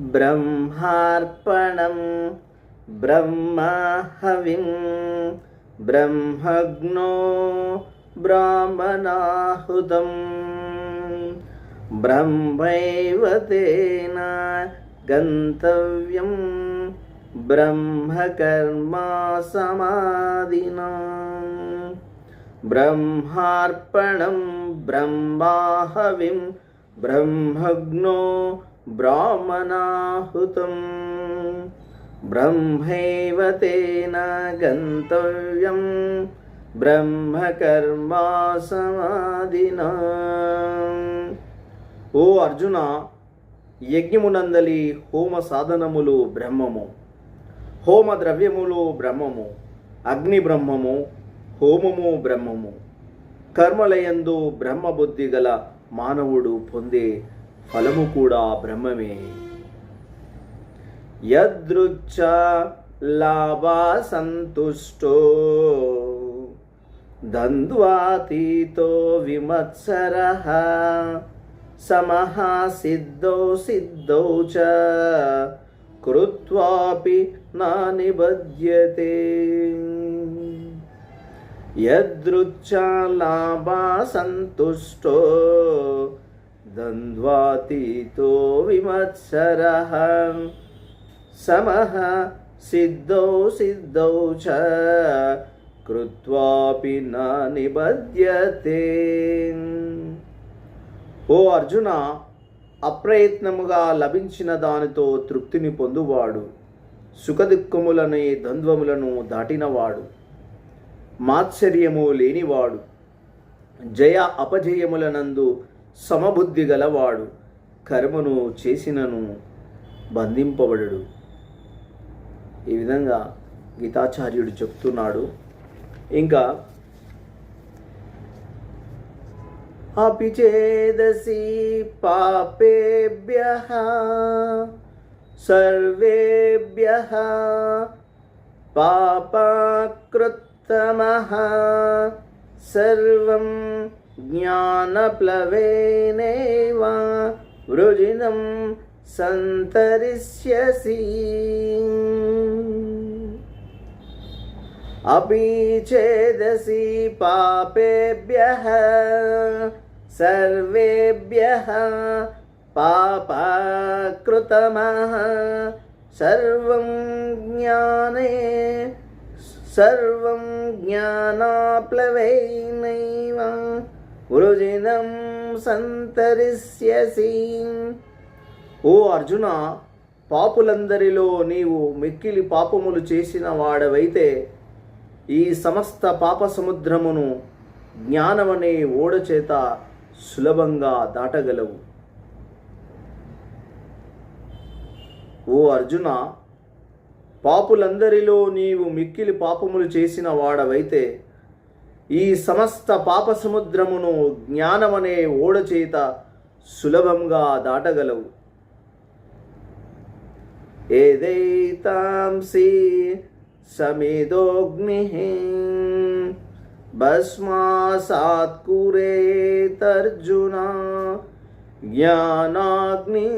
ब्रह्मार्पणं ब्रह्महविं ब्रह्मग्नो ब्राह्मणाहुतं ब्रह्मैव तेन गन्तव्यं ब्रह्मकर्मा समाधिना। ब्रह्मार्पणं ब्रह्माहविं ब्रह्मग्नो ब्राह्मणाहुतं ब्रह्मैव तेन गन्तव्यं బ్రహ్మకర్మా సమాధిన ఓ అర్జున యజ్ఞమునందలి హోమ సాధనములు బ్రహ్మము హోమ ద్రవ్యములు బ్రహ్మము అగ్ని బ్రహ్మము హోమము బ్రహ్మము కర్మలయందు బ్రహ్మబుద్ధి గల మానవుడు పొందే ఫలము కూడా బ్రహ్మమే. యదృచ్చ లాభా సంతుష్టో ద్వంద్వాతీతో విమత్సర సమః సిద్ధౌ సిద్ధౌ చ కృత్వాపి నా నిబధ్యతే. యదృచ్ఛాలాభా సంతుష్టో ద్వంద్వాతీతో విమత్సర సమః సిద్ధౌ సిద్ధౌ చ కృత్వాపి నా నిబధ్యతే ఓ అర్జున అప్రయత్నముగా లభించిన దానితో తృప్తిని పొందువాడు సుఖదుఃఖములనే ద్వంద్వములను దాటినవాడు మాత్సర్యము లేనివాడు జయ అపజయములనందు సమబుద్ధి గలవాడు కర్మను చేసినను బంధింపబడడు. ఈ విధంగా గీతాచార్యుడు చెప్తున్నాడు. ఇంకా అపి చేదసి పాపేభ్య పాపాకృత్తమ సర్వం ज्ञानप्लवेनैव वृजिनं सन्तरिष्यसि अपि चेदसि पापेभ्यः सर्वेभ्यः पापाकृतमः सर्वं ज्ञाने सर्वं ज्ञानाप्लवैनैव వృజినం సంతరిష్యసి ఓ అర్జున పాపులందరిలో నీవు మిక్కిలి పాపములు చేసిన వాడవైతే ఈ సమస్త పాప సముద్రమును జ్ఞానమనే ఓడచేత సులభంగా దాటగలవు. ఓ అర్జున పాపులందరిలో నీవు మిక్కిలి పాపములు చేసిన వాడవైతే ఈ సమస్త పాప సముద్రమును జ్ఞానమనే ఓడచేత సులభంగా దాటగలవు. ఏదైతాంసి సమిదోగ్ని భస్మాసాత్కురేతర్జున జ్ఞానాగ్ని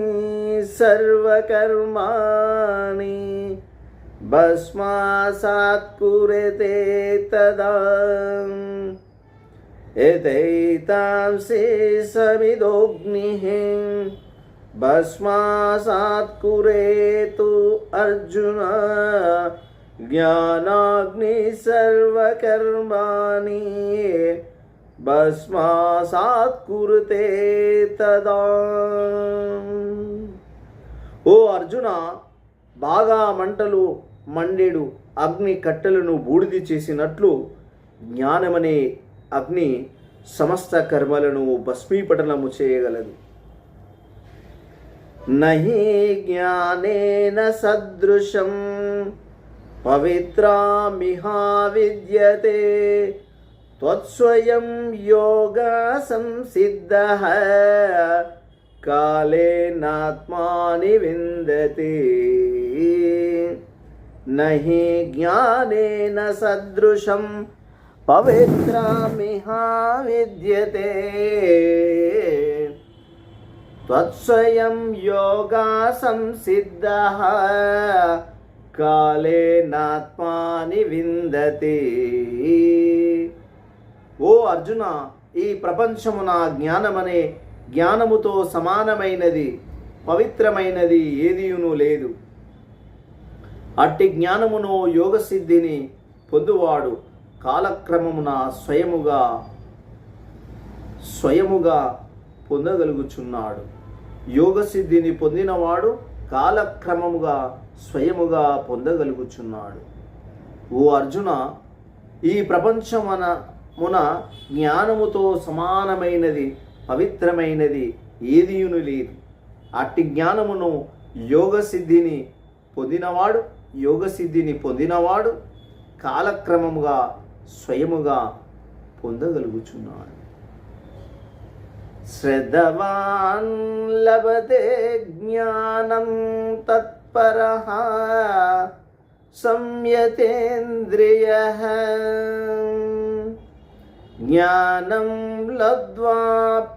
సర్వకర్మాణి भस्मासात् पुरते तदा। एतैतांसि समिदोऽग्निः भस्मासात् कुरेतु अर्जुन। ज्ञानाग्नि सर्वकर्माणि भस्मासात् तदा। ओ अर्जुना బాగా మంటలు మండేడు అగ్ని కట్టెలను బూడిది చేసినట్లు జ్ఞానమనే అగ్ని సమస్త కర్మలను భస్మీపటనము చేయగలదు. నహి జ్ఞానేన సదృశం పవిత్రామిహా విద్యతే త్వత్స్వయం యోగ సంసిద్ధ కాలేనాత్మాని విందతే నహి జ్ఞానేన సదృశం పవిత్రామిహా విద్యతే. త్వత్స్వయం యోగా సంసిద్ధ కాలేనాత్మాని విందతి. ఓ అర్జున ఈ ప్రపంచమున జ్ఞానమనే జ్ఞానముతో సమానమైనది పవిత్రమైనది ఏదియును లేదు. అట్టి జ్ఞానమును యోగ సిద్ధిని పొందువాడు కాలక్రమమున స్వయముగా స్వయముగా పొందగలుగుచున్నాడు. యోగ సిద్ధిని పొందినవాడు కాలక్రమముగా స్వయముగా పొందగలుగుచున్నాడు. ఓ అర్జున ఈ ప్రపంచమన మున జ్ఞానముతో సమానమైనది పవిత్రమైనది ఏదియును లేదు. అట్టి జ్ఞానమును యోగ సిద్ధిని పొందినవాడు యోగ సిద్ధిని పొందినవాడు కాలక్రమముగా స్వయముగా పొందగలుగుచున్నాడు. శ్రద్ధవాన్ లభతే జ్ఞానం తత్పర సంయతేంద్రియ. జ్ఞానం లబ్ధ్వా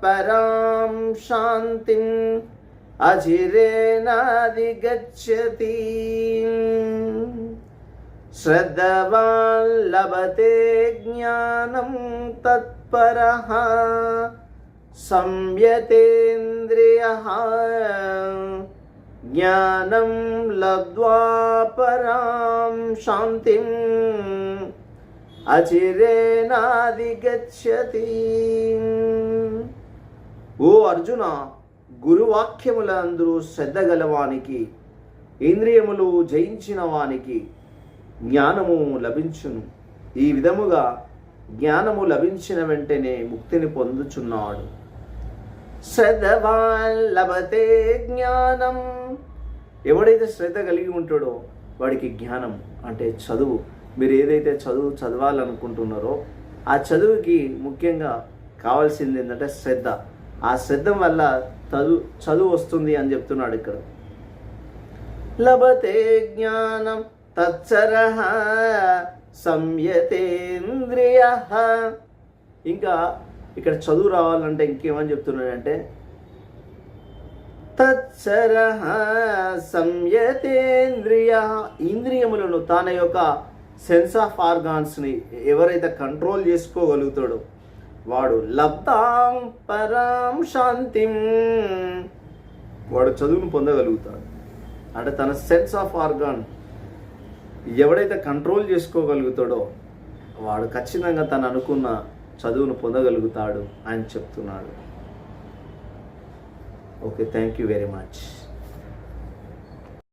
పరాం శాంతిం అచిరేనాదిగచ్చతి శ్రద్ధవాన్ లభతే జ్ఞానం తత్పరః. సంయతేంద్రియ. జ్ఞానం లబ్ధ్వా పరాం శాంతిం అచిరేనాదిగచ్చతి ఓ అర్జున గురువాక్యములందరూ శ్రద్ధ గలవానికి ఇంద్రియములు జయించిన వానికి జ్ఞానము లభించును. ఈ విధముగా జ్ఞానము లభించిన వెంటనే ముక్తిని పొందుచున్నాడు. లభతే జ్ఞానం. ఎవడైతే శ్రద్ధ కలిగి ఉంటాడో వాడికి జ్ఞానం అంటే చదువు. మీరు ఏదైతే చదువు చదవాలనుకుంటున్నారో ఆ చదువుకి ముఖ్యంగా కావాల్సింది ఏంటంటే శ్రద్ధ. ఆ శ్రద్ధ వల్ల చదువు చదువు వస్తుంది అని చెప్తున్నాడు ఇక్కడ. లభతే జ్ఞానం తచ్చర సంయతేంద్రియ. ఇంకా ఇక్కడ చదువు రావాలంటే ఇంకేమని చెప్తున్నాడంటే తత్సర సంయతేంద్రియ. ఇంద్రియములను తన యొక్క సెన్స్ ఆఫ్ ఆర్గాన్స్ని ఎవరైతే కంట్రోల్ చేసుకోగలుగుతాడో వాడు లబ్ధాం పరాం శాంతిం. వాడు చదువును పొందగలుగుతాడు. అంటే తన సెన్స్ ఆఫ్ ఆర్గాన్ ఎవడైతే కంట్రోల్ చేసుకోగలుగుతాడో వాడు ఖచ్చితంగా తను అనుకున్న చదువును పొందగలుగుతాడు అని చెప్తున్నాడు. Okay thank you very much